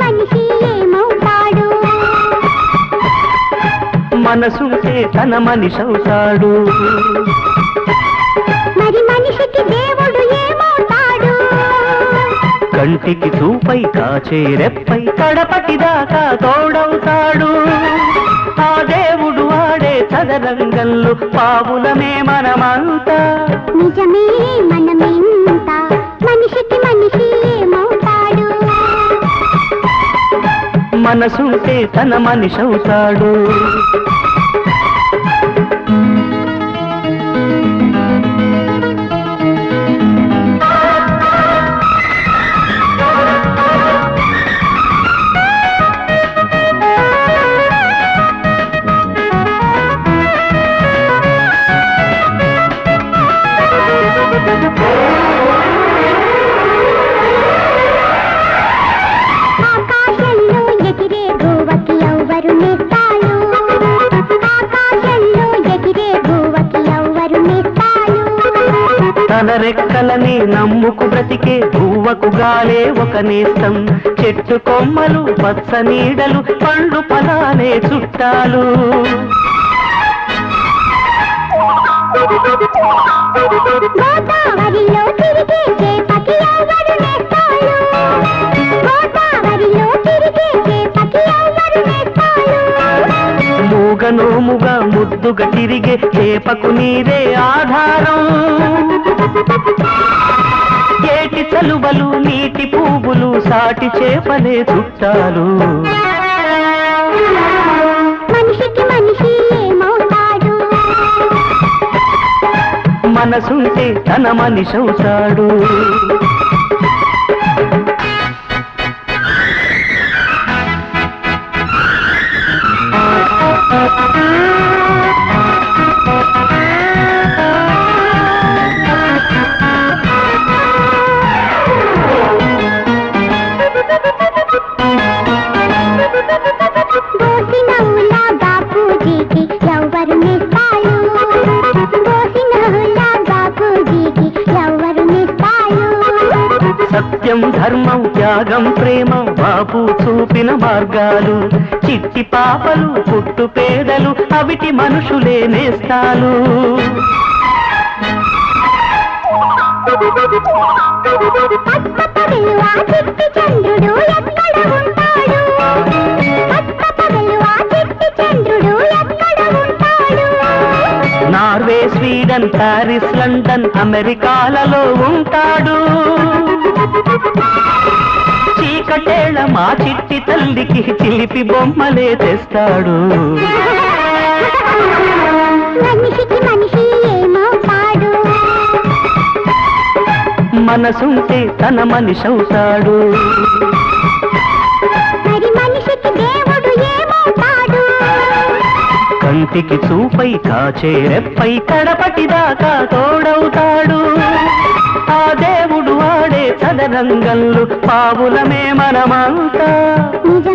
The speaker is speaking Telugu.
మనిషి మనసుంటే తన మనిషవుతాడు మరి మనిషికి దేవుడు కంటికి చూపై కాచే రెప్పై కడపటి దాకా తోడవుతాడు ఆ దేవుడు ఆడే చదరంగంలో పావులమే మనమంతా. నిజమే మనమెంత మనిషికి మనిషి ఏమవుతాడు? మనసుంటే తన మనిషవుతాడు. ఆకాశంలో తన నమ్ముకు బ్రతికే పువ్వకు గాలే ఒక నేస్తం. చెట్టు కొమ్మలు పచ్చ నీడలు పండు ఫలాలే చుట్టాలు. మూగనోముగా ముద్దుగా తిరిగే చేపకు నీరే ఆధారం. ఏటి చలువలు నీటి పువ్వులు సాటి చేపలే చుట్టాలు. మనసుంటే తన మనిషవుతాడు సత్యం ధర్మం త్యాగం ప్రేమ బాపు చూపిన మార్గాలు. చిట్టి పాపలు పుట్టు పేదలు అవిటి మనుషులే నేస్తాలు. చిట్టి స్వీడన్ పారిస్ లండన్ అమెరికాలలో ఉంటాడు. చీకటేళ మా చిట్టి తల్లికి చిలిపి బొమ్మలే తెస్తాడు. మనిషి మనసుంటే తన మనిషవుతాడు మరి కంటికి చూపై కాచే రెప్పై కడపటి దాకా తోడవుతాడు. ఆ దేవుడు ఆడే చదరంగల్లు పావులమే మనమంతా. నిజమే.